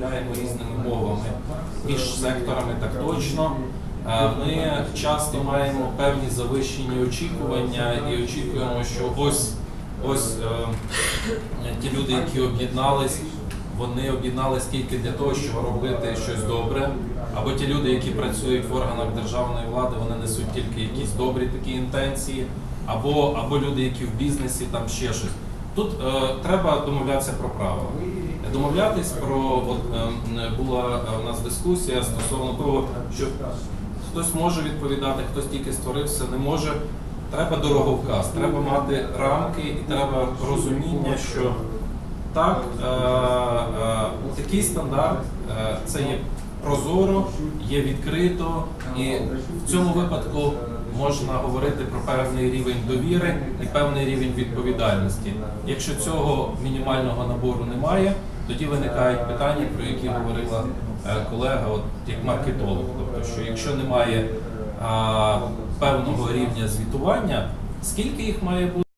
розмовляємо різними мовами між секторами, так точно. Е, Ми часто маємо певні завищені очікування і очікуємо, що ось ось е, ті люди, які об'єднались, вони об'єднались тільки для того, щоб робити щось добре. Або ті люди, які працюють в органах державної влади, вони несуть тільки якісь добрі такі інтенції, або, або люди, які в бізнесі, там ще щось. Тут е, треба домовлятися про правила. Домовлятись про от е, була е, у нас дискусія стосовно того, що хтось може відповідати, хтось тільки створився, не може. Треба дороговказ, треба мати рамки і треба розуміння, що так, е, е, такий стандарт е, це є прозоро, є відкрито, і в цьому випадку можна говорити про певний рівень довіри і певний рівень відповідальності. Якщо цього мінімального набору немає, тоді виникають питання, про які говорила е, колега, от як маркетолог. Тобто, що якщо немає а, певного рівня звітування, скільки їх має бути?